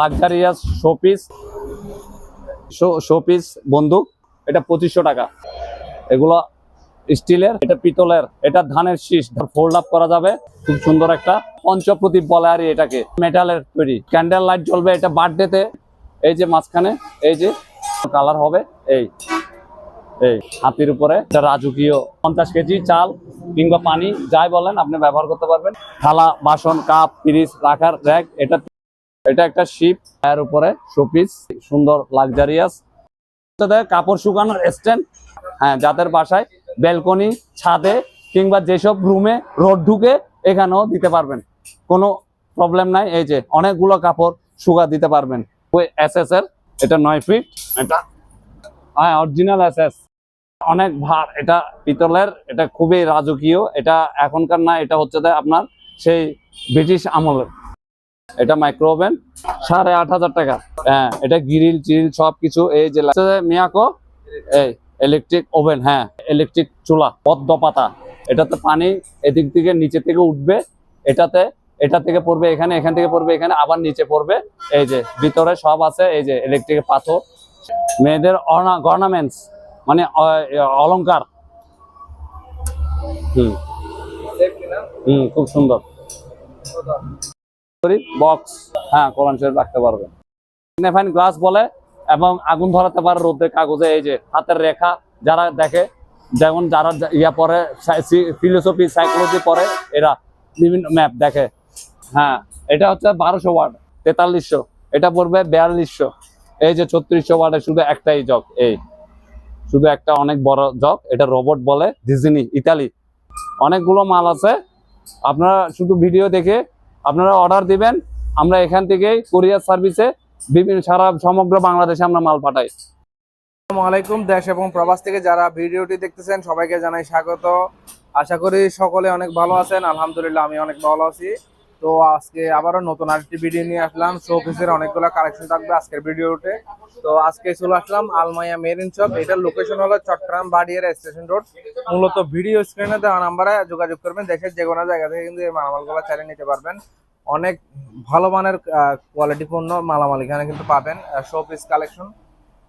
Luxurious showpiece showpiece বন্দুক, এটা পঁচিশশো টাকা। এগুলো স্টিলের, এটা পিতলের, এটা ধানের শীষ ফোল্ড আপ করা যাবে। খুব সুন্দর একটা পঞ্চপ্রদীপ বলে আর এটাকে মেটালের তৈরি। ক্যান্ডেল লাইট জ্বলবে এটা বার্থডেতে। এই যে মাঝখানে, এই যে কালার হবে, এই এই হাতির উপরে। এটা রাজকীয় পঞ্চাশ কেজি চাল কিংবা পানি, যাই বলেন, আপনি ব্যবহার করতে পারবেন। থালা, বাসন, কাপ, ফ্রিজ, রাখার র্যাক এটা এটা একটা শিপ এর উপরে শোপিস সুন্দর লাক্সারিয়াস কাপড় শুকানোর স্ট্যান্ড হ্যাঁ যাদের বাসায় ব্যালকনি ছাদে কিংবা যেসব রুমে রোড ঢুকে এখানেও দিতে পারবেন। কোনো প্রবলেম নাই, এই যে অনেকগুলো কাপড় শুকা দিতে পারবেন। ওই এস এস এর, এটা নয় ফিট এটা হ্যাঁ অরিজিনাল এস এস অনেক ভার, এটা পিতলের, এটা খুবই রাজকীয়, এটা এখনকার না, এটা হচ্ছে আপনার সেই ব্রিটিশ আমলের। এটা মাইক্রো ওভেন সাড়ে আট হাজার টাকা। হ্যাঁ এটা গ্রিল টিরিল সব কিছু এই যে মিয়াকো, এই ইলেকট্রিক ওভেন হ্যাঁ ইলেকট্রিক চুলা, পদ্ম পাতা। এটাতে পানি এদিক থেকে নিচে থেকে উঠবে, এটাতে, এটা থেকে পড়বে এখানে, এখান থেকে পড়বে এখানে, আবার নিচে পড়বে। এই যে, ভিতরে সব আছে, এই যে ইলেকট্রিক পাথর। মেয়েদের অর্নামেন্টস মানে অলংকার। হুম। হুম, খুব সুন্দর। বক্স হ্যাঁ কোরআন শরীফ রাখতে পারবেন ম্যাগনিফাইং গ্লাস বলে, এবং আগুন ধরাতে পারে রোদের কাগজে, এই যে হাতের রেখা, যারা দেখে, যেমন যারা ইয়া পড়ে ফিলোসফি সাইকোলজি পড়ে, এরা বিভিন্ন ম্যাপ দেখে। হ্যাঁ এটা হচ্ছে বারোশো ওয়ার্ড তেতাল্লিশশো, এটা পড়বে বিয়াল্লিশশো। এই যে ছত্রিশশো ওয়ার্ডে শুধু একটাই জগ, এই। শুধু একটা অনেক বড় জগ, এটা রোবট বলে, ডিজনি, ইতালি। অনেকগুলো মাল আছে। আপনারা শুধু ভিডিও দেখে আপনারা অর্ডার দিবেন, আমরা এখান থেকে কোরিয়ার সার্ভিসে বিভিন্ন, সারা সমগ্র বাংলাদেশে আমরা মাল পাঠাই। আলাইকুম, দেশ এবং প্রবাস থেকে যারা ভিডিওটি দেখতেছেন, সবাইকে জানাই স্বাগত। আশা করি সকলে অনেক ভালো আছেন। আলহামদুলিল্লাহ, আমি অনেক ভালো আছি। তো আজকে আবারও নতুন আরেকটি ভিডিও নিয়ে আসলাম। শোপিসের অনেকগুলো কালেকশন থাকবে আজকের ভিডিওতে তো। আজকে চলে আসলাম আলমাইয়া মেরিন চক এটার লোকেশন হলো চট্টগ্রাম বাডিয়ার স্টেশন রোড মূলত ভিডিও স্ক্রিনে দেওয়া নাম্বারে যোগাযোগ করবেন। দেশের যে কোনো জায়গা থেকে কিন্তু এই মালামালগুলো চালিয়ে নিতে পারবেন। অনেক ভালো মানের কোয়ালিটিপূর্ণ মালামাল এখানে কিন্তু পাবেন শোপিস কালেকশন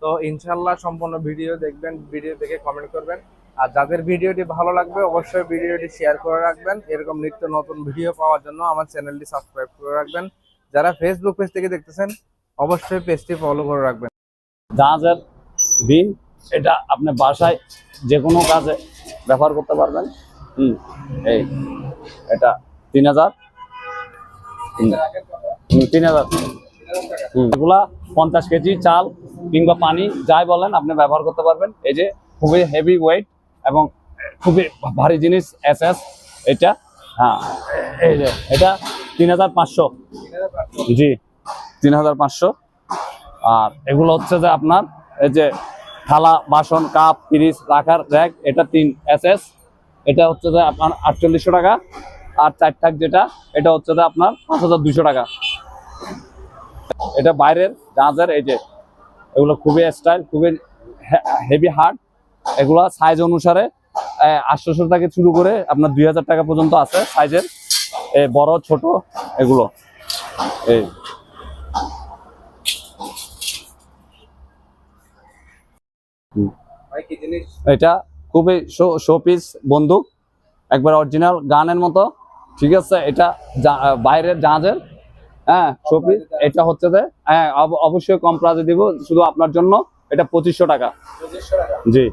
তো ইনশাল্লাহ সম্পূর্ণ ভিডিও দেখবেন ভিডিও দেখে কমেন্ট করবেন। আর যাদের ভিডিওটি ভালো লাগবে, অবশ্যই ভিডিওটি শেয়ার করে রাখবেন। এরকম নিত্য নতুন ভিডিও পাওয়ার জন্য আমার চ্যানেলটি সাবস্ক্রাইব করে রাখবেন। যারা ফেসবুক পেজ থেকে দেখতেছেন, অবশ্যই পেজটি ফলো করে রাখবেন। জাহাজের বিন, এটা আপনি বাসায় যে কোনো কাজে ব্যবহার করতে পারবেন। হুম, এই, এটা তিন হাজার। তিন হাজার। এগুলা পঞ্চাশ কেজি চাল কিংবা পানি, যাই বলেন, আপনি ব্যবহার করতে পারবেন। এই যে খুবই হেভি ওয়েট এবং খুবই ভারী জিনিস, এস এস, এটা হ্যাঁ এই যে, এটা তিন হাজার পাঁচশো। জি, তিন হাজার পাঁচশো। আর এগুলো হচ্ছে যে আপনার, এই যে থালা, বাসন, কাপ, ফ্রিজ, রাখার র্যাক, এটা তিন এস এস, এটা হচ্ছে যে আপনার আটচল্লিশশো টাকা। আর চার থাক যেটা, এটা হচ্ছে যে আপনার পাঁচ হাজার দুশো টাকা। এটা বাইরের জাহাজের এই যে, এগুলো খুবই স্টাইল খুবই হেভি হার্ড এগুলো সাইজ অনুসারে আটশোশো থেকে শুরু করে আপনার দুই হাজার টাকা পর্যন্ত আছে সাইজের বড় ছোট এগুলো। এই এটা খুবই শোপিস বন্দুক একবার অরিজিনাল গানের মতো। ঠিক আছে এটা বাইরের জাহাজের। হ্যাঁ শোপিস এটা হচ্ছে যে হ্যাঁ অব- অবশ্যই কম প্রাইজে দিব শুধু আপনার জন্য। এটা পঁচিশশো টাকা? জি।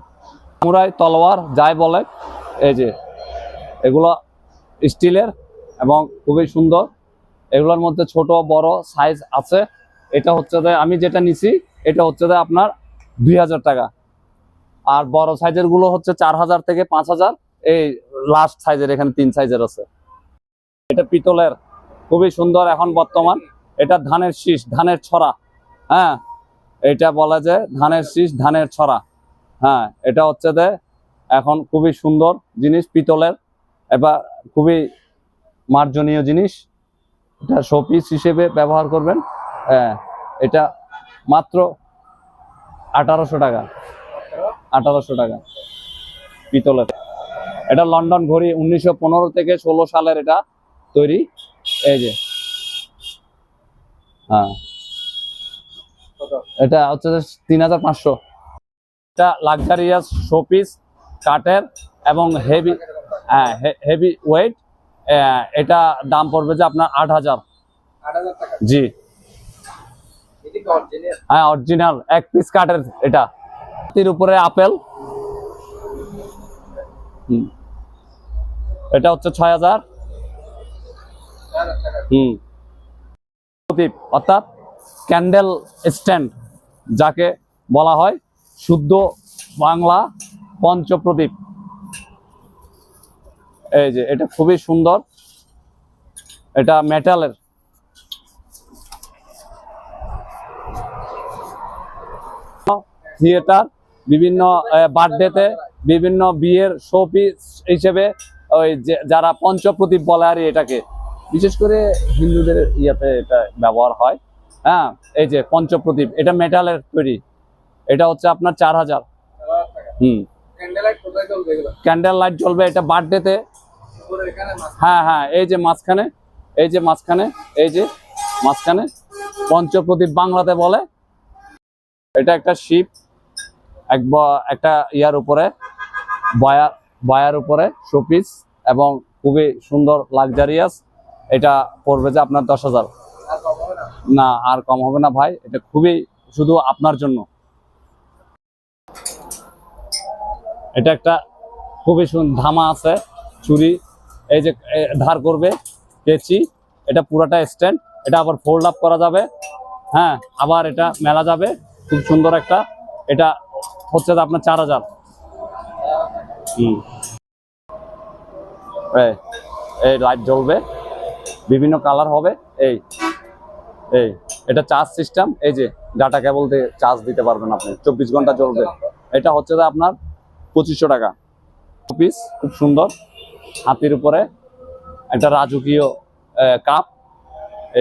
সামুরাই তলোয়ার যাই বলে, এই যে এগুলো স্টিলের এবং খুবই সুন্দর। এগুলোর মধ্যে ছোট, বড় সাইজ আছে। এটা হচ্ছে যে আমি যেটা নিছি, এটা হচ্ছে যে আপনার দুই হাজার টাকা। আর বড় সাইজেরগুলো হচ্ছে চার হাজার থেকে পাঁচ হাজার। এই লাস্ট সাইজের এখানে তিন সাইজের আছে। এটা পিতলের, খুবই সুন্দর এখন বর্তমান। এটা ধানের শীষ, ধানের ছড়া। হ্যাঁ এটা বলা যায় ধানের শীষ, ধানের ছড়া। হ্যাঁ এটা হচ্ছে যে এখন খুবই সুন্দর জিনিস, পিতলের। এবার খুবই মার্জনীয় জিনিস। এটা শোপিস হিসেবে ব্যবহার করবেন। হ্যাঁ এটা মাত্র আঠারোশো টাকা। আঠারোশো টাকা পিতলের। এটা লন্ডন ঘড়ি উনিশশো পনেরো থেকে ষোলো সালের এটা তৈরি। এই যে। হ্যাঁ। এটা হচ্ছে তিন হাজার পাঁচশো। এটা লাক্সারিয়াস শোপিস কাঠের এবং হেভি হেভি ওয়েট এটা দাম পড়বে যে আপনার আট হাজার। জি। হ্যাঁ অরিজিনাল এক পিস কাঠের এটা। এর উপরে আপেল। এটা হচ্ছে ছয় হাজার। চার হুম অর্থাৎ ক্যান্ডেল স্ট্যান্ড যাকে বলা হয়। শুদ্ধ বাংলা পঞ্চপ্রদীপ। এই যে, এটা খুবই সুন্দর। এটা মেটালের। থিয়েটার, বিভিন্ন বার্থডেতে বিভিন্ন বিয়ের শোপিস হিসেবে ওই যারা পঞ্চপ্রদীপ বলে আর এটাকে। বিশেষ করে হিন্দুদের ইয়েতে এটা ব্যবহার হয়। হ্যাঁ এই যে পঞ্চপ্রদীপ, এটা মেটালের তৈরি। এটা হচ্ছে আপনার চার হাজার। চার হুম। ক্যান্ডেল লাইট জ্বলবে, এটা বার্থডেতে হ্যাঁ হ্যাঁ এই যে মাঝখানে, এই যে মাঝখানে, এই যে মাঝখানে, পঞ্চপ্রদীপ বাংলাতে বলে। এটা একটা শিপ এক একটা ইয়ার উপরে বয়া বায়ার উপরে শোপিস এবং খুবই সুন্দর লাক্সারিয়াস এটা পড়বে যে আপনার দশ হাজার। না, আর কম হবে না ভাই, এটা খুবই শুধু আপনার জন্য। এটা একটা খুবই সুন্দর ধামা আছে, চুরি, এই যে ধার করবে, কেচি, এটা পুরাটা স্ট্যান্ড, এটা আবার ফোল্ড আপ করা যাবে হ্যাঁ আবার এটা মেলা যাবে, খুব সুন্দর একটা, এটা হচ্ছে আপনার চার হাজার। এই লাইট জ্বলবে, বিভিন্ন কালার হবে, এই এই, এটা চার্জ সিস্টেম এই যে ডাটা কেবল দিয়ে চার্জ দিতে পারবেন আপনি, চব্বিশ ঘণ্টা চলবে এটা হচ্ছে আপনার পঁচিশশো টাকা। পিস খুব সুন্দর। হাতির উপরে একটা রাজকীয় কাপ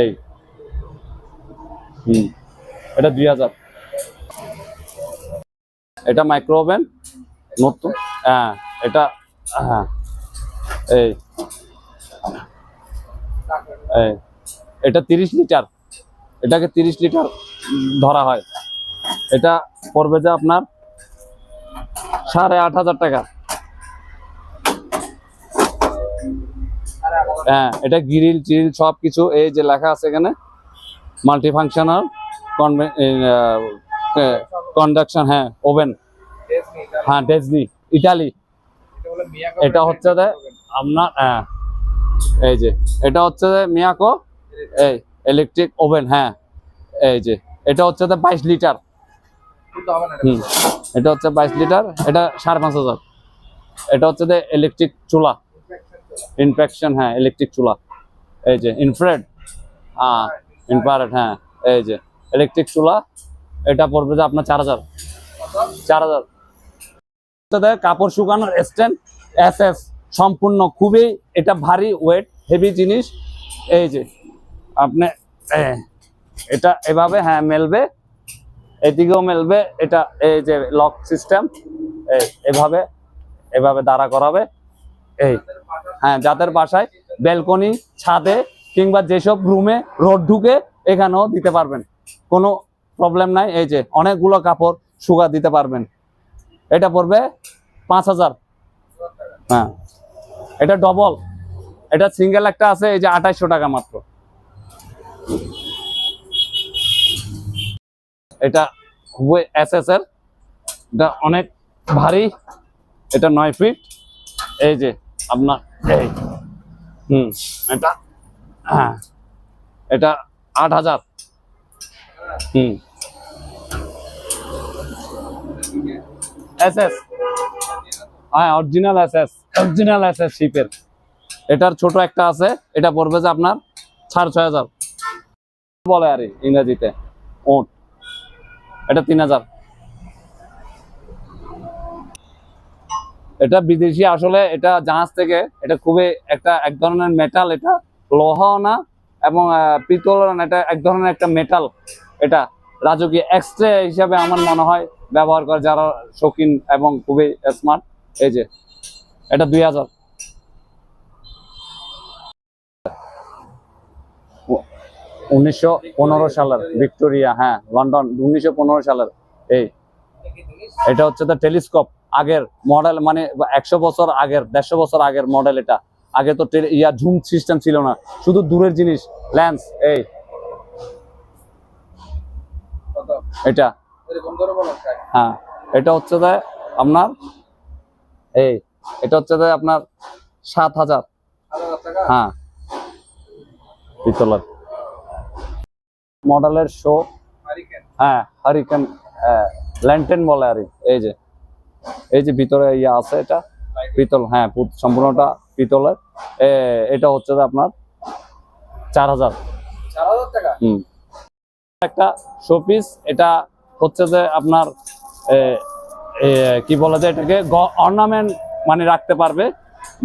এই। হুম, এটা দুই হাজার। এটা মাইক্রো ওভেন নতুন। হ্যাঁ এটা হ্যাঁ এই। এটা তিরিশ লিটার। এটাকে তিরিশ লিটার ধরা হয়। এটা পড়বে যে আপনার সাড়ে আট হাজার টাকা। হ্যাঁ এটা গ্রিল টিরিল সব কিছু এই যে লেখা আছে এখানে। মাল্টি ফাংশনাল কন্ডাকশন হ্যাঁ ওভেন হ্যাঁ ডেজনি ইটালি। এটা হচ্ছে যে আপনার হ্যাঁ এই যে, এটা হচ্ছে যে মিয়াকো, এই ইলেকট্রিক ওভেন হ্যাঁ এই যে, এটা হচ্ছে যে বাইশ লিটার। হুম। এটা হচ্ছে বাইশ লিটার, এটা সাড়ে পাঁচ হাজার। এটা হচ্ছে যে ইলেকট্রিক চুলা। ইনফেকশন হ্যাঁ ইলেকট্রিক চুলা। এই যে ইনফ্রেড হ্যাঁ ইনফ্রারেড হ্যাঁ এই যে ইলেকট্রিক চুলা, এটা পড়বে যে আপনার চার হাজার। চার হাজার। কাপড় শুকানোর স্ট্যান্ড এস এস সম্পূর্ণ খুবই, এটা ভারী ওয়েট হেভি জিনিস। এই যে, আপনি এটা এভাবে হ্যাঁ মেলবে। এদিকেও মেলবে, এটা এই যে লক সিস্টেম এভাবে এভাবে দাঁড়া করাবে, এই হ্যাঁ যাদের বাসায় ব্যালকনি ছাদে কিংবা যেসব রুমে রোড ঢুকে এখানেও দিতে পারবেন। কোনো প্রবলেম নাই, এই যে অনেকগুলো কাপড় শুকা দিতে পারবেন। এটা পড়বে পাঁচ হাজার। হ্যাঁ এটা ডবল এটা সিঙ্গেল একটা আছে, এই যে আঠাইশশো টাকা মাত্র। এটা খুবই এস এর এটা অনেক ভারী, এটা নয় ফিট। এই যে আপনার, এই, হুম, এটা হ্যাঁ এটা আট হাজার। হুম। এস এস হ্যাঁ original S S original S S শিপের। এটার ছোট একটা আছে, এটা পড়বে যে আপনার সাড়ে ছয় হাজার। বলে আর ইংরেজিতে, ওট। এটা তিন হাজার। এটা বিদেশি আসলে এটা জাহাজ থেকে, এটা খুবই একটা এক ধরনের মেটাল এটা লোহাও না এবং না, এটা এক ধরনের একটা মেটাল এটা রাজকীয় এক্সট্রে হিসাবে আমার মনে হয় ব্যবহার করে যারা শৌখিন এবং খুবই স্মার্ট এই যে, এটা দুই হাজার। উনিশশো পনেরো সালের ভিক্টোরিয়া হ্যাঁ লন্ডন, উনিশশো পনেরো সালের এই, এটা হচ্ছে তো টেলিস্কোপ আগের মডেল মানে একশো বছর আগের, দেড়শো বছর আগের মডেল এটা। আগে তো ইয়া ঝুম সিস্টেম ছিল না, শুধু দূরের জিনিস ল্যান্স এই। এটা। হ্যাঁ এটা হচ্ছে যে আপনার, এই, এটা হচ্ছে যে আপনার সাত হাজার। হ্যাঁ পিতলের। মডেলের শো হারিকেন হ্যাঁ হারিকেন ল্যান্টেন বলে আর এই যে এই যে ভিতরে ইয়ে আছে এটা। পিতল হ্যাঁ সম্পূর্ণটা পিতলের। এটা হচ্ছে যে আপনার চার হাজার। হুম। একটা শোপিস এটা হচ্ছে যে আপনার কি বলা যায় এটাকে? অর্নামেন্ট মানে রাখতে পারবে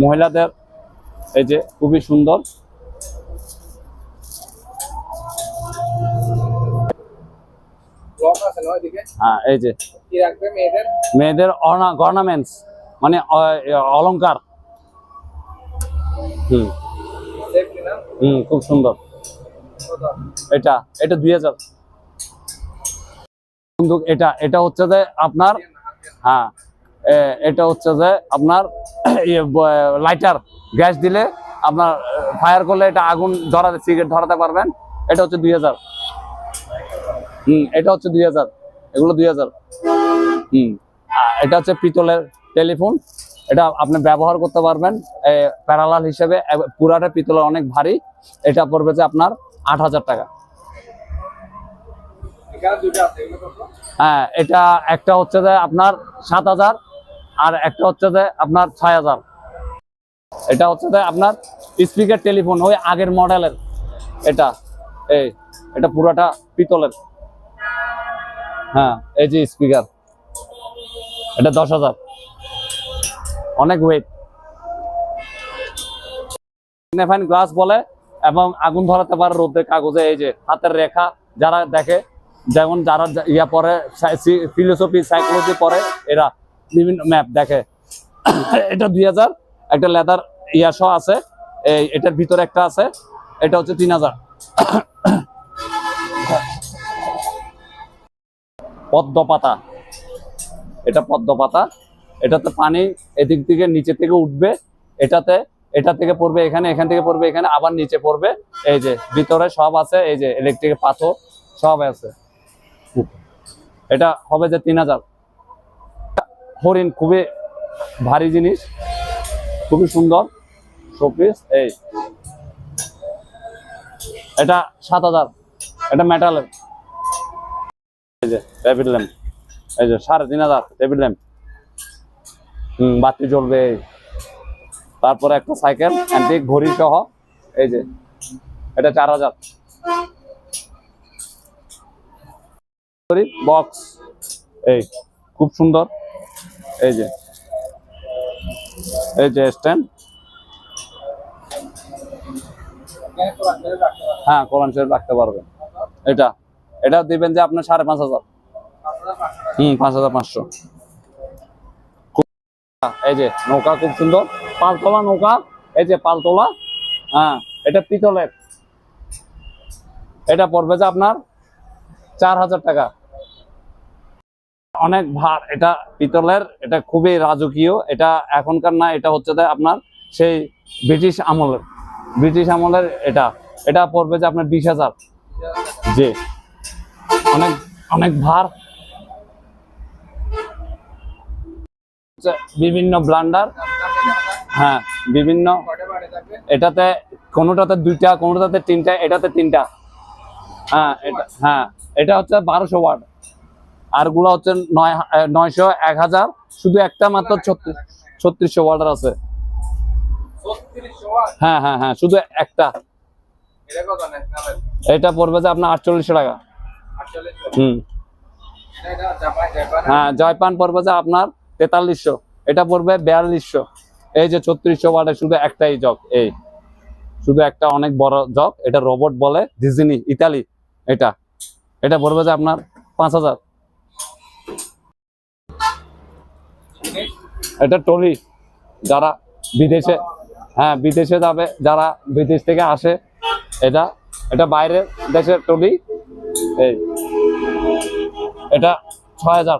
মহিলাদের। এই যে খুবই সুন্দর। হ্যাঁ এই যে। মেয়েদের? অর্নামেন্টস মানে অলংকার। হুম। হুম খুব সুন্দর। এটা এটা দুই হাজার। এটা এটা হচ্ছে যে আপনার হ্যাঁ এটা হচ্ছে যে আপনার লাইটার গ্যাস দিলে আপনার ফায়ার করলে এটা আগুন ধরাতে সিগারেট ধরাতে পারবেন। এটা হচ্ছে দুই হাজার। হুম এটা হচ্ছে দুই হাজার। এগুলো দুই হাজার। হুম। এটা হচ্ছে পিতলের টেলিফোন। এটা আপনি ব্যবহার করতে পারবেন প্যারালাল হিসেবে। পুরাটা পিতলের অনেক ভারী। এটা পড়বে যে আপনার আট হাজার টাকা। হ্যাঁ এটা একটা হচ্ছে যে আপনার সাত হাজার আর একটা হচ্ছে যে আপনার ছয় হাজার। এটা হচ্ছে যে আপনার স্পিকার টেলিফোন ওই আগের মডেলের। এটা এই এটা পুরাটা পিতলের। হ্যাঁ এই যে স্পিকার এটা দশ হাজার। অনেক ওয়েট ম্যাগনিফাইং গ্লাস বলে, এবং আগুন ধরাতে পারে রোদের কাগজে, এই যে হাতের রেখা যারা দেখে, যেমন যারা ইয়া পড়ে ফিলোসফি সাইকোলজি পরে এরা বিভিন্ন ম্যাপ দেখে। এটা দুই হাজার, একটা লেদার ইয়া সহ আছে, এই এটার ভিতরে একটা আছে, এটা হচ্ছে তিন হাজার। পদ্ম পাতা এটা পদ্ম পাতা এটাতে পানি এদিক থেকে নিচে থেকে উঠবে। এটাতে, এটা থেকে পড়বে এখানে, এখান থেকে পড়বে এখানে, আবার নিচে পড়বে। এই যে, ভিতরে সব আছে, এই যে ইলেকট্রিক পাথর, সব আছে। এটা হবে যে তিন হাজার। হরিণ খুবই ভারী জিনিস, খুবই সুন্দর। শোপিস, এই। এটা সাত হাজার। এটা মেটালের যে এই যে হম, বাতি জ্বলবে। তারপরে একটা সাইকেল ঘড়ি সহ। এই যে, এটা চার হাজার। বক্স এই, খুব সুন্দর। এই যে এই যে স্ট্যান্ড হ্যাঁ কোরআন শরীফ রাখতে পারবেন এটা এটা দিবেন যে আপনার সাড়ে পাঁচ হাজার। হুম, পাঁচ হাজার পাঁচশো। এই যে নৌকা খুব সুন্দর। পালতোলা নৌকা, এই যে পালতোলা। হ্যাঁ এটা পিতলের। এটা পড়বে যে আপনার চার হাজার টাকা। অনেক ভার, এটা পিতলের, এটা খুবই রাজকীয়। এটা এখনকার না, এটা হচ্ছে আপনার সেই ব্রিটিশ আমলের। ব্রিটিশ আমলের এটা। এটা পড়বে যে আপনার বিশ হাজার। জি। অনেক অনেক ভার। বিভিন্ন ব্লান্ডার হ্যাঁ বিভিন্ন। এটাতে কোনোটাতে দুইটা কোনোটাতে তিনটা এটাতে তিনটা। হ্যাঁ এটা হ্যাঁ এটা হচ্ছে বারোশো ওয়াট। আরগুলো হচ্ছে নয় নয়শো এক হাজার শুধু একটা মাত্র ছত্রিশ ছত্রিশশো ওয়াটের আছে। হ্যাঁ হ্যাঁ হ্যাঁ শুধু একটা। এটা পড়বে যে আপনার আটচল্লিশশো টাকা। হুম। হ্যাঁ জয়পান পড়বে যে আপনার তেতাল্লিশশো। এটা পড়বে বিয়াল্লিশশো। এই যে ছত্রিশশো ওয়াটের শুধু একটাই জগ, এই। শুধু একটা অনেক বড় জগ, এটা রোবট বলে ডিজনি, ইতালি, এটা। এটা পড়বে যে আপনার পাঁচ হাজার। এটা টলি, যারা বিদেশে হ্যাঁ বিদেশে যাবে, যারা বিদেশ থেকে আসে, এটা এটা বাইরের দেশের টলি এই। এটা ছয় হাজার।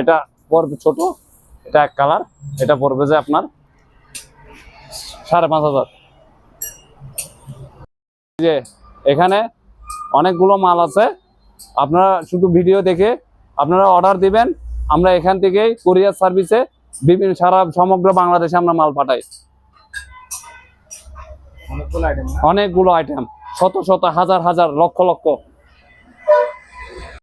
এটা পড়বে ছোট, এটা এক কালার, এটা পড়বে যে আপনার সাড়ে পাঁচ হাজার। যে, এখানে অনেকগুলো মাল আছে। আপনারা শুধু ভিডিও দেখে আপনারা অর্ডার দিবেন, আমরা এখান থেকেই কোরিয়ার সার্ভিসে বিভিন্ন সারা সমগ্র বাংলাদেশে আমরা মাল পাঠাই। অনেকগুলো আইটেম অনেকগুলো আইটেম শত শত হাজার হাজার লক্ষ লক্ষ।